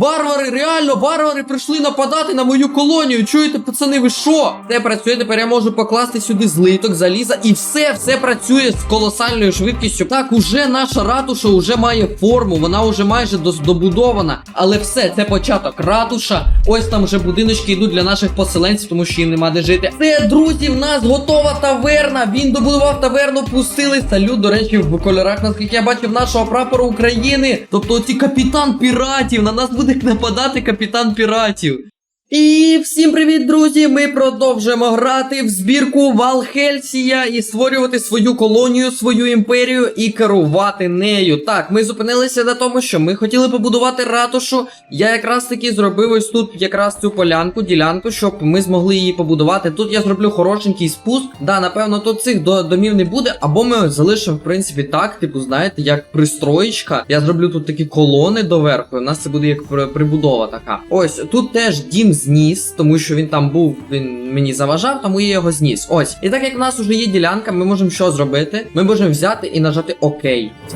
Варвари, реально, варвари прийшли нападати на мою колонію. Чуєте, пацани, ви що? Все працює, тепер я можу покласти сюди злиток, заліза, і все, все працює з колосальною швидкістю. Так, уже наша ратуша уже має форму, вона вже майже добудована. Але все, це початок. Ратуша. Ось там вже будиночки йдуть для наших поселенців, тому що їм нема де жити. Це, друзі, в нас готова таверна. Він добудував таверну, пустили. Салют, до речі, в кольорах, наскільки я бачив, нашого прапору України. Тобто, оці капітан піратів. На нас буде нападати капітан піратів. І всім привіт, друзі! Ми продовжуємо грати в збірку Валхельсія і створювати свою колонію, свою імперію і керувати нею. Так, ми зупинилися на тому, що ми хотіли побудувати ратушу. Я якраз таки зробив ось тут якраз цю полянку, ділянку, щоб ми змогли її побудувати. Тут я зроблю хорошенький спуск. Да, напевно, тут цих домів не буде, або ми залишимо, в принципі, так, типу, знаєте, як пристроєчка. Я зроблю тут такі колони доверху. У нас це буде як прибудова така. Ось тут теж дім зніс, тому що він там був, він мені заважав, тому я його зніс. Ось. І так як в нас вже є ділянка, ми можемо що зробити? Ми можемо взяти і нажати ОК.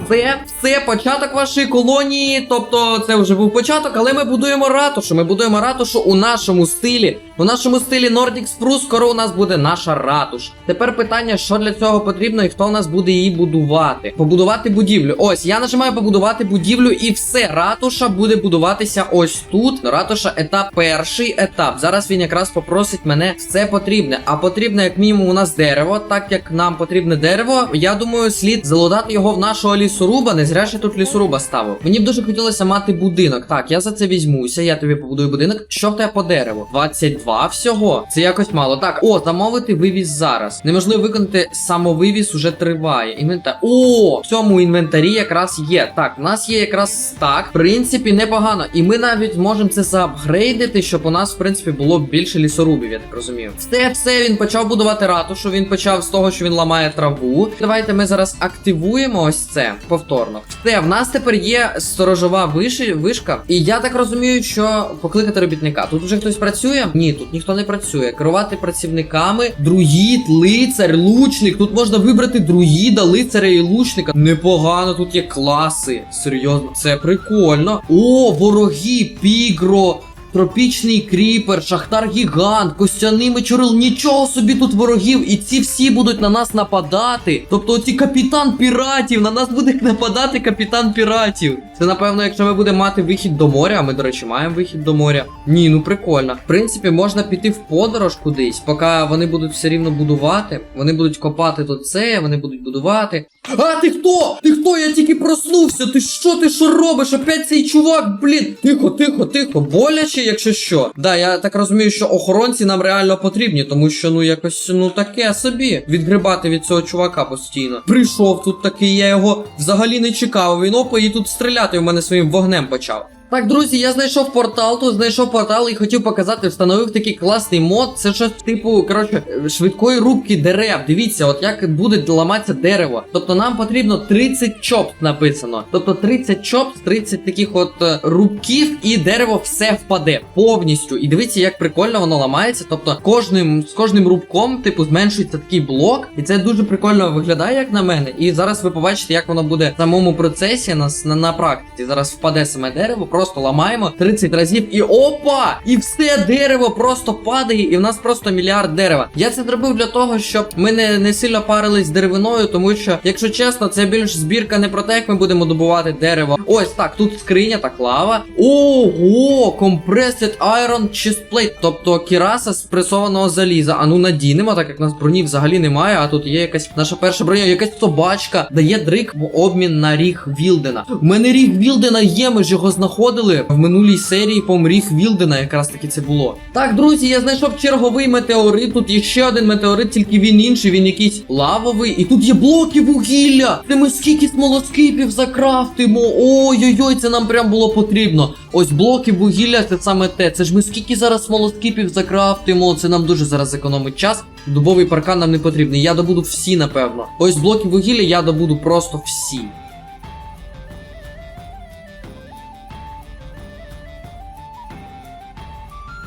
Це все початок вашої колонії. Тобто це вже був початок, але ми будуємо ратушу. Ми будуємо ратушу у нашому стилі. У нашому стилі Nordic Spruce скоро у нас буде наша ратуша. Тепер питання, що для цього потрібно і хто у нас буде її будувати. Побудувати будівлю. Ось, я нажимаю побудувати будівлю, і все. Ратуша буде будуватися ось тут. Ратуша етап перший етап. Зараз він якраз попросить мене все потрібне. А потрібно, як мінімум, у нас дерево. Так як нам потрібне дерево, я думаю, слід залутати його в нашого лісоруба. Не зря я тут лісоруба ставив. Мені б дуже хотілося мати будинок. Так, я за це візьмуся, я тобі побудую будинок. Що в тебе по дереву? 22 всього. Це якось мало. Так, о, замовити вивіз зараз. Неможливо виконати самовивіз уже триває. Інвентар. О, в цьому інвентарі якраз є. Так, в нас є якраз стак. В принципі, непогано. І ми навіть можемо це заапгрейдити, щоб у нас, в принципі, було більше лісорубів, я так розумію. Все, все, він почав будувати ратушу. Він почав з того, що він ламає траву. Давайте ми зараз активуємо ось це повторно. Все, в нас тепер є сторожова вишка. І я так розумію, що покликати робітника. Тут уже хтось працює? Ні, тут ніхто не працює. Керувати працівниками, друїд, лицар, лучник. Тут можна вибрати друїда, лицаря і лучника. Непогано, тут є класи. Серйозно, це прикольно. О, вороги, пігро. Тропічний кріпер, шахтар гігант, костяний мечорил, нічого собі тут ворогів, і ці всі будуть на нас нападати. Тобто оці капітан піратів, на нас буде нападати капітан піратів. Це напевно, якщо ми будемо мати вихід до моря, а ми, до речі, маємо вихід до моря. Ні, ну прикольно. В принципі, можна піти в подорож кудись, поки вони будуть все рівно будувати. Вони будуть копати тут це, вони будуть будувати. А ти хто? Ти хто? Я тільки проснувся. Ти що, ти що робиш? Опять цей чувак, блін. Тихо, тихо, тихо. Боляче, якщо що. Да, я так розумію, що охоронці нам реально потрібні, тому що ну якось ну таке собі відгрибати від цього чувака постійно. Прийшов тут такий, я його взагалі не чекав. Він опа і тут стріляти в мене своїм вогнем почав. Так, друзі, я знайшов портал, тут знайшов портал і хотів показати, встановив такий класний мод. Це щось типу, коротше, швидкої рубки дерев. Дивіться, от як буде ламатися дерево. Тобто нам потрібно 30 чоп написано. Тобто 30 чоп, 30 таких от е, рубків, і дерево все впаде повністю. І дивіться, як прикольно воно ламається. Тобто кожним з кожним рубком, типу, зменшується такий блок, і це дуже прикольно виглядає, як на мене. І зараз ви побачите, як воно буде в самому процесі на, на, на практиці. Зараз впаде саме дерево, просто ламаємо 30 разів, і опа! І все дерево просто падає, і в нас просто мільярд дерева. Я це зробив для того, щоб ми не, не сильно парились з деревиною, тому що, якщо чесно, це більш збірка не про те, як ми будемо добувати дерево. Ось так, тут скриня, так лава. Ого! Compressed Iron Chestplate, тобто кіраса з пресованого заліза. А ну надінемо, так як нас броні взагалі немає, а тут є якась наша перша броня, якась собачка, дає дрик в обмін на ріг Вілдена. У мене ріг Вілдена є, ми ж його знаходили в минулій серії по ріг Вілдена, якраз таки це було. Так, друзі, я знайшов черговий метеорит. Тут є ще один метеорит, тільки він інший, він якийсь лавовий. І тут є блоки вугілля. Де ми скільки смолоскипів закрафтимо. Ой-ой-ой, це нам прям було потрібно. Ось блоки вугілля, це саме те. Це ж ми скільки зараз смолоскипів закрафтимо. Це нам дуже зараз економить час. Дубовий паркан нам не потрібний. Я добуду всі, напевно. Ось блоки вугілля я добуду просто всі.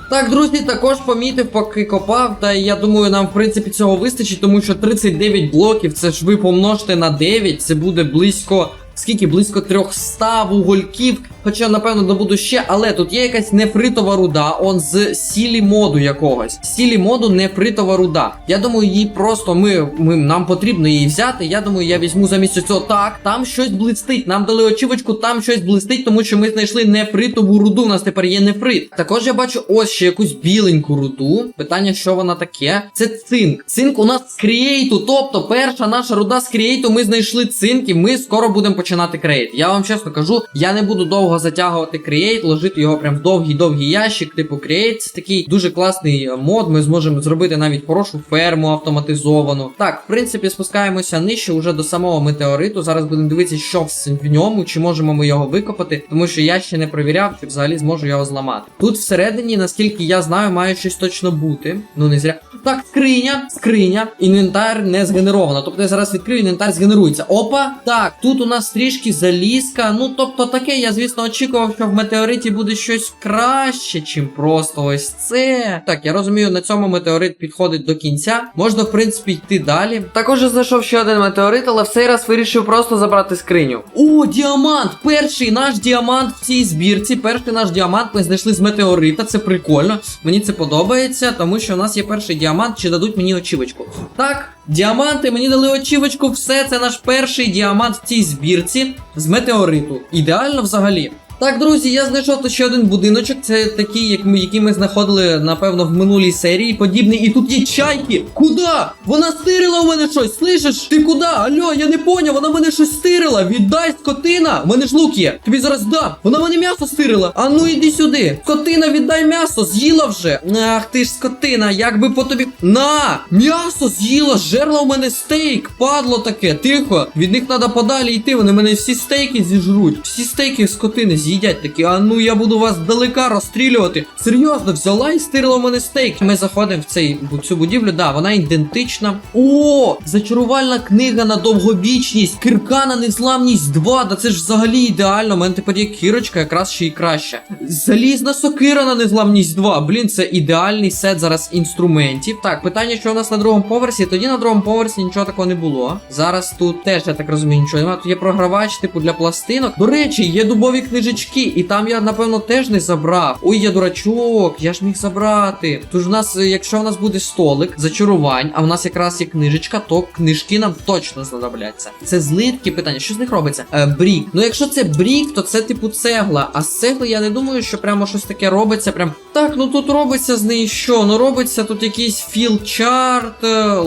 Так, друзі, також помітив, поки копав, та я думаю, нам в принципі цього вистачить, тому що 39 блоків, це ж ви помножте на 9, це буде близько. Скільки? Близько 300 вугольків. Хоча, напевно, добуду ще, але тут є якась нефритова руда, он з сілі моду якогось. Сілі моду нефритова руда. Я думаю, її просто ми, ми нам потрібно її взяти. Я думаю, я візьму замість цього. Так, там щось блистить. Нам дали очівочку, там щось блистить, тому що ми знайшли нефритову руду. У нас тепер є нефрит. Також я бачу ось ще якусь біленьку руду. Питання, що вона таке? Це цинк. Цинк у нас з крієйту. Тобто, перша наша руда з крієйту. Ми знайшли цинк, і ми скоро будемо починати крейт. Я вам чесно кажу, я не буду довго затягувати крієйт, ложити його прям в довгий-довгий ящик, типу крієйт. Це такий дуже класний е, мод. Ми зможемо зробити навіть хорошу ферму автоматизовану. Так, в принципі, спускаємося нижче уже до самого метеориту. Зараз будемо дивитися, що в в ньому, чи можемо ми його викопати, тому що я ще не провіряв, чи взагалі зможу його зламати. Тут всередині, наскільки я знаю, має щось точно бути. Ну не зря. Так, скриня, скриня, інвентар не згенеровано. Тобто я зараз відкрию, інвентар згенерується. Опа, так, тут у нас трішки залізка. Ну, тобто таке, я, звісно, очікував, що в метеориті буде щось краще, чим просто ось це. Так, я розумію, на цьому метеорит підходить до кінця. Можна, в принципі, йти далі. Також я знайшов ще один метеорит, але в цей раз вирішив просто забрати скриню. О, діамант! Перший наш діамант в цій збірці. Перший наш діамант ми знайшли з метеорита. Це прикольно. Мені це подобається, тому що у нас є перший діамант, чи дадуть мені очівочку. Так, діаманти, мені дали очівочку, все, це наш перший діамант в цій збірці з метеориту. Ідеально взагалі. Так, друзі, я знайшов тут ще один будиночок. Це такий, як ми, який ми знаходили, напевно, в минулій серії. Подібний. І тут є чайки. Куда? Вона стирила у мене щось. Слышиш? Ти куди? Алло, я не поняв, вона мене щось стирила. Віддай скотина. У мене ж лук є. Тобі зараз дам. Вона мене м'ясо стирила. А ну іди сюди. Скотина, віддай м'ясо. З'їла вже. Ах ти ж скотина, як би по тобі. На! М'ясо з'їла, жерла у мене стейк. Падло таке. Тихо. Від них треба подалі йти. Вони мене всі стейки зіжруть. Всі стейки скотини з'їдять такі. А ну я буду вас далека розстрілювати. Серйозно, взяла і стирила мене стейк. Ми заходимо в цей цю будівлю. Да, вона ідентична. О, зачарувальна книга на довговічність. Кирка на незламність 2. Да це ж взагалі ідеально. У мене тепер є кірочка, якраз ще й краще. Залізна сокира на незламність 2. Блін, це ідеальний сет зараз інструментів. Так, питання, що у нас на другому поверсі. Тоді на другому поверсі нічого такого не було. Зараз тут теж, я так розумію, нічого немає. Тут є програвач, типу для пластинок. До речі, є дубові книжечки, і там я, напевно, теж не забрав. Ой, я дурачок, я ж міг забрати. Тож у нас, е, якщо у нас буде столик зачарувань, а в нас якраз є книжечка, то книжки нам точно знадобляться. Це злитки питання. Що з них робиться? Е, брік. Ну, якщо це брік, то це типу цегла. А з цегли я не думаю, що прямо щось таке робиться. Прям так, ну тут робиться з неї що? Ну робиться тут якийсь філчарт, е,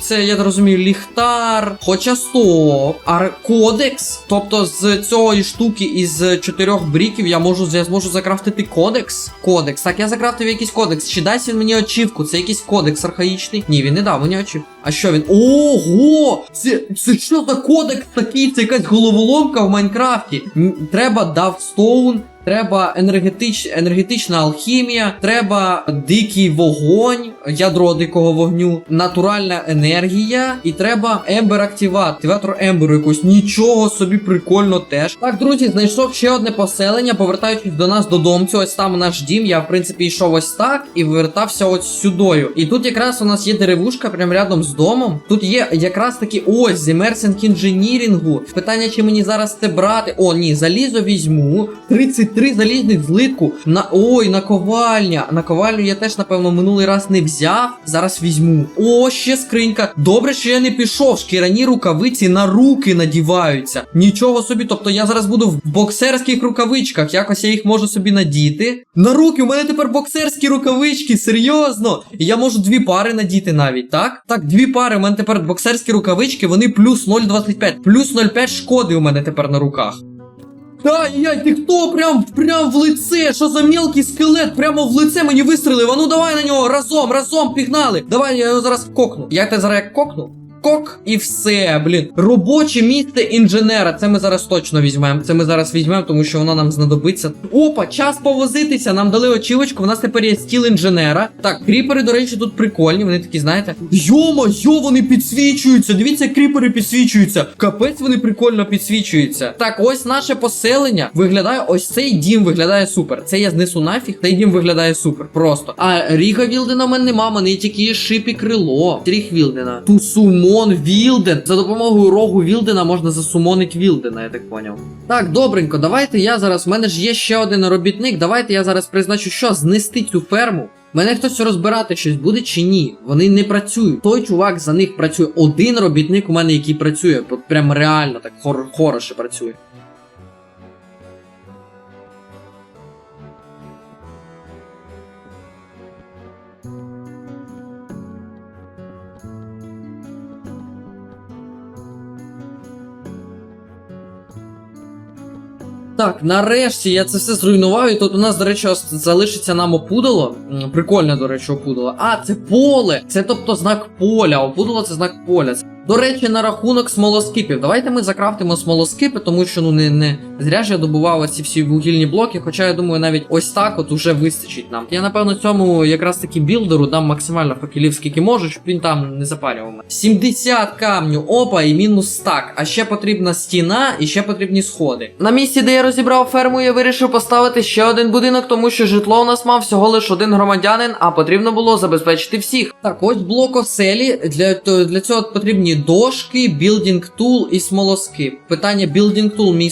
це я розумію, ліхтар. Хоча стоп. А кодекс. Тобто з цієї штуки із чотирьох бріків я можу я зможу закрафтити кодекс. Кодекс. Так, я закрафтив якийсь кодекс. Чи дасть він мені очівку? Це якийсь кодекс архаїчний. Ні, він не дав мені очівку. А що він? Ого! Це, це що за кодекс такий? Це якась головоломка в Майнкрафті. Треба Давстоун. Треба енергетич, енергетична алхімія, треба дикий вогонь, ядро дикого вогню, натуральна енергія, і треба ембер активат, активатор емберу якось. Нічого собі прикольно теж. Так, друзі, знайшов ще одне поселення, повертаючись до нас додому. Ось там наш дім. Я, в принципі, йшов ось так і вертався ось сюдою. І тут якраз у нас є деревушка прямо рядом з домом. Тут є якраз таки ось зімерсинг інженірингу. Питання, чи мені зараз це брати? О, ні, залізо візьму. 33 залізних злитку. На ой, наковальня. Наковальню я теж, напевно, минулий раз не взяв. Зараз візьму. О, ще скринька. Добре, що я не пішов. Шкіряні рукавиці на руки надіваються. Нічого собі. Тобто я зараз буду в боксерських рукавичках. Якось я їх можу собі надіти. На руки, у мене тепер боксерські рукавички, серйозно. І я можу дві пари надіти навіть, так? Так, дві пари. У мене тепер боксерські рукавички, вони плюс 0,25. Плюс 0,5 шкоди у мене тепер на руках. Ай-яй, ти хто? Прям, прям в лице. Що за мелкий скелет? Прямо в лице мені вистрелив. А ну давай на нього разом, разом пігнали. Давай я його зараз кокну. Я тебе зараз як кокну? Кок і все, блін. Робоче місце інженера. Це ми зараз точно візьмемо. Це ми зараз візьмемо, тому що воно нам знадобиться. Опа, час повозитися. Нам дали очівочку. У нас тепер є стіл інженера. Так, кріпери, до речі, тут прикольні. Вони такі, знаєте. Йома, йо, вони підсвічуються. Дивіться, кріпери підсвічуються. Капець, вони прикольно підсвічуються. Так, ось наше поселення виглядає. Ось цей дім виглядає супер. Це я знесу нафіг. Цей дім виглядає супер. Просто. А Ріга Вілдена в мене нема, мене є тільки шип і крило. Тріх Вілдена. Тусумо Самон Вілден. За допомогою рогу Вілдена можна засумонити Вілдена, я так поняв. Так, добренько, давайте я зараз. У мене ж є ще один робітник. Давайте я зараз призначу, що знести цю ферму. Мене хтось розбирати щось буде чи ні? Вони не працюють. Той чувак за них працює. Один робітник у мене, який працює. Прям реально так хор хороше працює. Так, нарешті я це все зруйнував, і тут у нас, до речі, залишиться нам опудало. Прикольне, до речі, опудало. А, це поле! Це тобто знак поля. Опудало це знак поля. До речі, на рахунок смолоскипів. Давайте ми закрафтимо смолоскипи, тому що ну не, не зря ж я добував оці всі вугільні блоки. Хоча я думаю, навіть ось так от уже вистачить нам. Я напевно цьому якраз таки білдеру дам максимально факелів, скільки можу, щоб він там не запарював мене. 70 камню, опа, і мінус стак. А ще потрібна стіна і ще потрібні сходи. На місці, де я розібрав ферму, я вирішив поставити ще один будинок, тому що житло у нас мав всього лише один громадянин, а потрібно було забезпечити всіх. Так, ось блок оселі. Для, для цього потрібні дошки, білдінг тул і смолоскип. Питання білдінг тул мій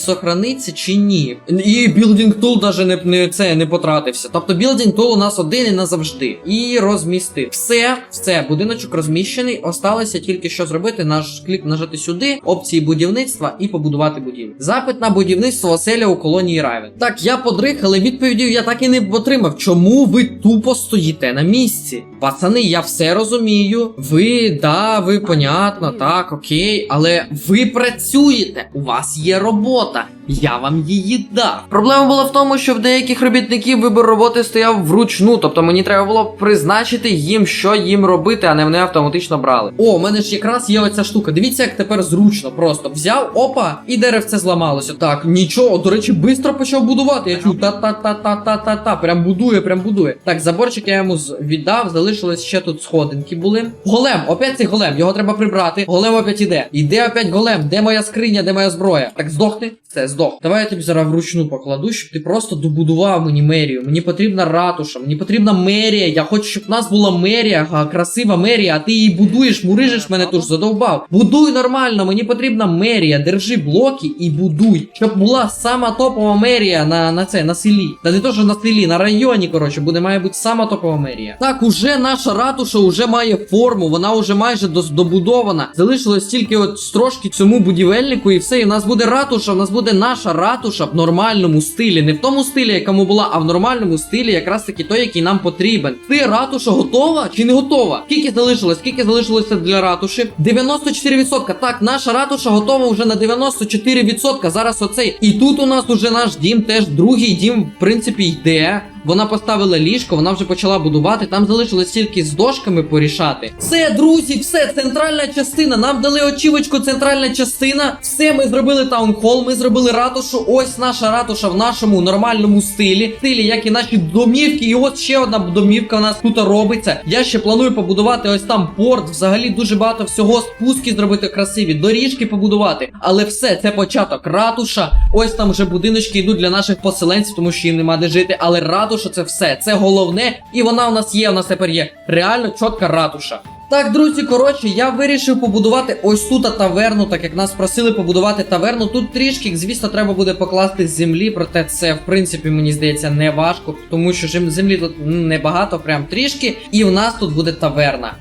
сохраниться чи ні? І білдінг тул навіть не, не це не потратився. Тобто білдінг тул у нас один і назавжди. І розмістив. Все, все, будиночок розміщений. Осталося тільки що зробити. Наш клік нажати сюди, опції будівництва і побудувати будівлю. Запит на будівництво оселя у колонії Райвен. Так, я подрих, але відповідів я так і не отримав. Чому ви тупо стоїте на місці? Пацани, я все розумію. Ви, да, ви понятно, так, окей, але ви працюєте, у вас є робота. Я вам її дав. Проблема була в тому, що в деяких робітників вибір роботи стояв вручну, тобто мені треба було призначити їм, що їм робити, а не вони автоматично брали. О, у мене ж якраз є оця штука. Дивіться, як тепер зручно. Просто взяв, опа, і деревце зламалося. Так, нічого, до речі, швидко почав будувати. Я чую та-та-та-та-та-та-та. Прям будує, прям будує. Так, заборчик я йому віддав, залишилось ще тут сходинки були. Голем, опять цей голем, його треба прибрати. Голем опять іде. Іде опять голем. Де моя скриня, де моя зброя? Так, здохни. Все, здох. Давай я тобі зараз вручну покладу, щоб ти просто добудував мені мерію. Мені потрібна ратуша, мені потрібна мерія. Я хочу, щоб в нас була мерія, красива мерія, а ти її будуєш, мурижиш мене тут задовбав. Будуй нормально, мені потрібна мерія. Держи блоки і будуй. Щоб була сама топова мерія на, на це, на селі. Та не то, що на селі, на районі, коротше, буде має бути сама топова мерія. Так, уже наша ратуша уже має форму, вона вже майже добудована. Залишилось тільки от трошки цьому будівельнику, і все. І в нас буде ратуша, в нас буде наша ратуша в нормальному стилі. Не в тому стилі, якому була, а в нормальному стилі, якраз таки той, який нам потрібен. Ти ратуша готова чи не готова? Скільки залишилось? Скільки залишилося для ратуші? 94%. Так, наша ратуша готова вже на 94%. Зараз оцей. І тут у нас уже наш дім, теж другий дім, в принципі, йде. Вона поставила ліжко, вона вже почала будувати. Там залишилось тільки з дошками порішати. Все, друзі, все, центральна частина. Нам дали очівочку, центральна частина. Все, ми зробили таунхол, ми зробили ратушу. Ось наша ратуша в нашому нормальному стилі. Стилі, як і наші домівки. І ось ще одна домівка у нас тут робиться. Я ще планую побудувати ось там порт. Взагалі дуже багато всього. Спуски зробити красиві, доріжки побудувати. Але все, це початок. Ратуша. Ось там вже будиночки йдуть для наших поселенців, тому що їм нема де жити. Але ратуша це все. Це головне. І вона у нас є. У нас тепер є реально чітка ратуша. Так, друзі, коротше, я вирішив побудувати ось тут таверну, так як нас просили побудувати таверну. Тут трішки, звісно, треба буде покласти землі, проте це, в принципі, мені здається, не важко, тому що землі тут небагато, прям трішки, і в нас тут буде таверна.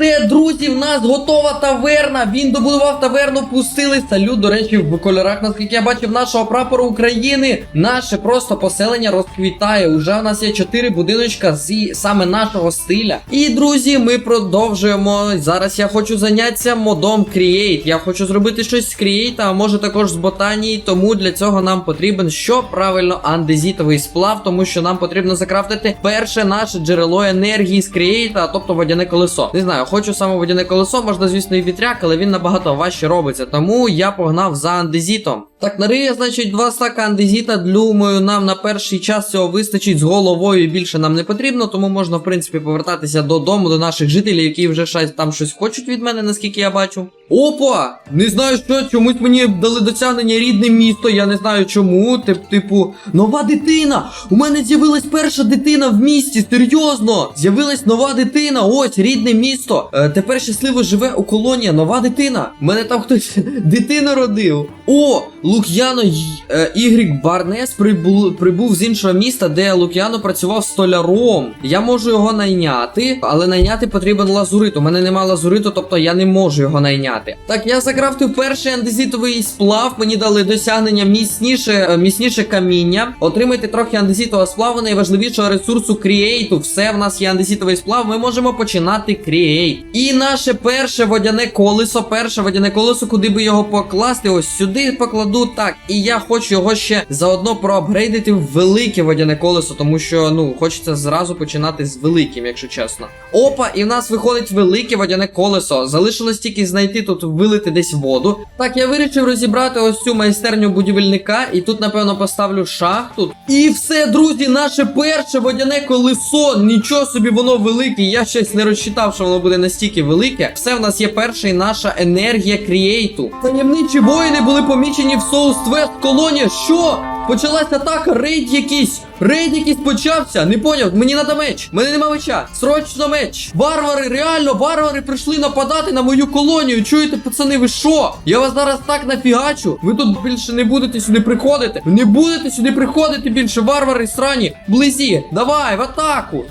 Все, друзі, в нас готова таверна. Він добудував таверну, пустили. Салют, до речі, в кольорах, наскільки я бачив, нашого прапору України. Наше просто поселення розквітає. Уже у нас є чотири будиночка з саме нашого стиля. І друзі, ми продовжуємо. Зараз я хочу зайнятися модом Create. Я хочу зробити щось з Create, а може також з ботанії. Тому для цього нам потрібен що правильно андезітовий сплав, тому що нам потрібно закрафтити перше наше джерело енергії з Create, тобто водяне колесо. Не знаю, хочу саме водяне колесо, можна, звісно, і вітряк, але він набагато важче робиться. Тому я погнав за андезітом. Так, нарія, значить, два стака андезіта. Думаю, нам на перший час цього вистачить з головою більше нам не потрібно, тому можна, в принципі, повертатися додому, до наших жителів, які вже там щось хочуть від мене, наскільки я бачу. Опа! Не знаю, що чомусь мені дали досягнення рідне місто. Я не знаю чому. Тип, типу, нова дитина! У мене з'явилась перша дитина в місті. Серйозно! З'явилась нова дитина. Ось рідне місто. Е, тепер щасливо живе у колонії. Нова дитина. У мене там хтось дитину родив. О, Лук'яно е, Ігрік Барнес прибув, прибув з іншого міста, де Лук'яно працював столяром. Я можу його найняти, але найняти потрібен лазурит. У мене нема лазуриту, тобто я не можу його найняти. Так, я закрафтив перший андезітовий сплав. Мені дали досягнення міцніше, е, міцніше каміння. Отримайте трохи андезітового сплаву, найважливішого ресурсу кріейту. Все в нас є андезітовий сплав. Ми можемо починати кріейт. І наше перше водяне колесо, перше водяне колесо, куди би його покласти? Ось сюди покладу. Так, і я хочу його ще заодно проапгрейдити в велике водяне колесо, тому що ну хочеться зразу починати з великим, якщо чесно. Опа, і в нас виходить велике водяне колесо. Залишилось тільки знайти тут вилити десь воду. Так, я вирішив розібрати ось цю майстерню будівельника, і тут, напевно, поставлю шахту. І все, друзі, наше перше водяне колесо. Нічого собі, воно велике. Я щось не розчитав, що воно буде настільки велике. Все в нас є перша і наша енергія кріейту. Таємничі воїни були помічені в Соус Твест колонія. Що? Почалась атака, рейд якийсь. Рейд якийсь почався. Не поняв, мені треба меч. Мене нема меча. Срочно меч. Варвари, реально, варвари прийшли нападати на мою колонію. Чуєте, пацани, ви що? Я вас зараз так нафігачу. Ви тут більше не будете сюди приходити. Не будете сюди приходити більше, варвари срані. Близі, давай, в атаку.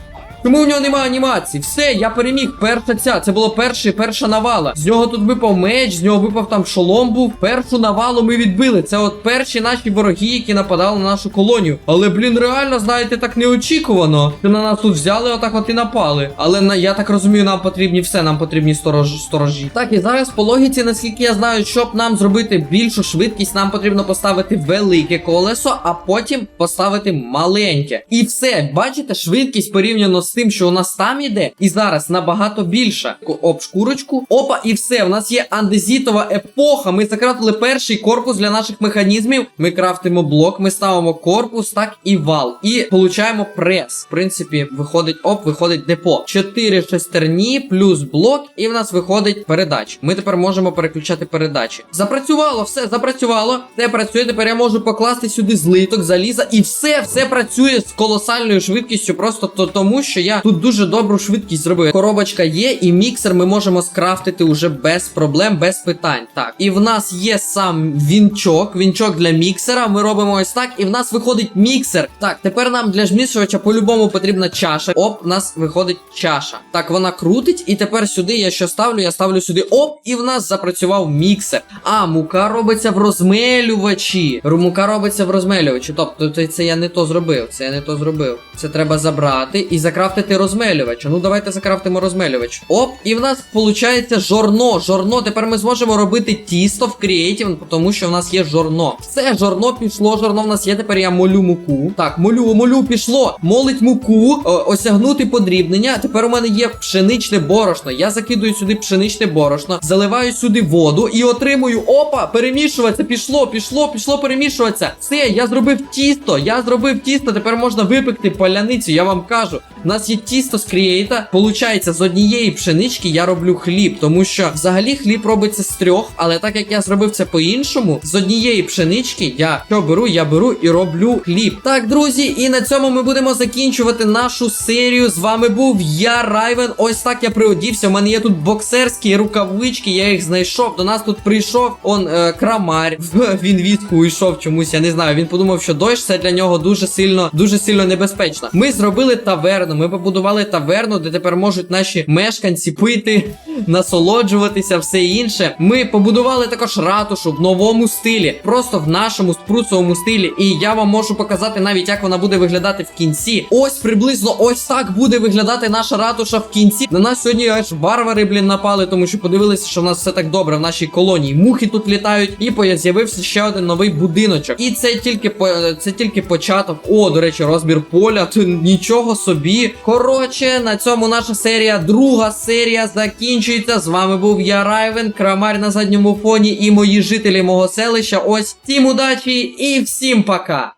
Чому в нього немає анімації? Все, я переміг. Перша ця. Це було перше, перша навала. З нього тут випав меч, з нього випав там шолом був. Першу навалу ми відбили. Це от перші наші вороги, які нападали на нашу колонію. Але, блін, реально, знаєте, так неочікувано. Що на нас тут взяли, отак от і напали. Але на я так розумію, нам потрібні все, нам потрібні сторож, сторожі. Так, і зараз по логіці, наскільки я знаю, щоб нам зробити більшу швидкість, нам потрібно поставити велике колесо, а потім поставити маленьке. І все, бачите, швидкість порівняно з тим, що у нас там іде, і зараз набагато більша. Ко- Об шкурочку. Опа, і все. У нас є андезітова епоха. Ми закрафтили перший корпус для наших механізмів. Ми крафтимо блок, ми ставимо корпус, так і вал. І получаємо прес. В принципі, виходить оп, виходить депо. Чотири шестерні плюс блок, і в нас виходить передач. Ми тепер можемо переключати передачі. Запрацювало, все запрацювало. Все працює. Тепер я можу покласти сюди злиток, заліза, і все, все працює з колосальною швидкістю. Просто то тому, що я тут дуже добру швидкість зробив. Коробочка є, і міксер ми можемо скрафтити уже без проблем, без питань. Так, і в нас є сам вінчок, вінчок для міксера. Ми робимо ось так, і в нас виходить міксер. Так, тепер нам для змішувача по-любому потрібна чаша. Оп, в нас виходить чаша. Так, вона крутить, і тепер сюди я що ставлю? Я ставлю сюди оп, і в нас запрацював міксер. А, мука робиться в розмелювачі. Мука робиться в розмелювачі. Тобто це, я не то зробив. Це я не то зробив. Це треба забрати і закрафтити розмелювач. Ну давайте закрафтимо розмелювач. Оп, і в нас виходить жорно. Жорно. Тепер ми зможемо робити тісто в Creative, тому що в нас є жорно. Все, жорно пішло, жорно в нас є. Тепер я молю муку. Так, молю, молю, пішло. Молить муку, о, осягнути подрібнення. Тепер у мене є пшеничне борошно. Я закидую сюди пшеничне борошно, заливаю сюди воду і отримую. Опа, перемішуватися. Пішло, пішло, пішло перемішуватися. Все, я зробив тісто. Я зробив тісто. Тепер можна випекти паляницю. Я вам кажу. У нас є тісто з крієйта. Получається, з однієї пшенички я роблю хліб, тому що взагалі хліб робиться з трьох, але так як я зробив це по-іншому, з однієї пшенички я що беру, я беру і роблю хліб. Так, друзі, і на цьому ми будемо закінчувати нашу серію. З вами був я, Райвен. Ось так я приодівся. У мене є тут боксерські рукавички, я їх знайшов. До нас тут прийшов он е, крамарь. Він візку уйшов чомусь. Я не знаю. Він подумав, що дощ це для нього дуже сильно, дуже сильно небезпечно. Ми зробили таверну. Ми побудували таверну, де тепер можуть наші мешканці пити, насолоджуватися, все інше. Ми побудували також ратушу в новому стилі, просто в нашому спруцовому стилі. І я вам можу показати навіть, як вона буде виглядати в кінці. Ось приблизно ось так буде виглядати наша ратуша в кінці. На нас сьогодні аж варвари, блін, напали, тому що подивилися, що в нас все так добре в нашій колонії. Мухи тут літають, і з'явився ще один новий будиночок. І це тільки це тільки початок. О, до речі, розбір поля. Тут нічого собі. Коротше, на цьому наша серія, друга серія закінчується. З вами був я Райвен, крамар на задньому фоні і мої жителі мого селища. Ось всім удачі і всім пока!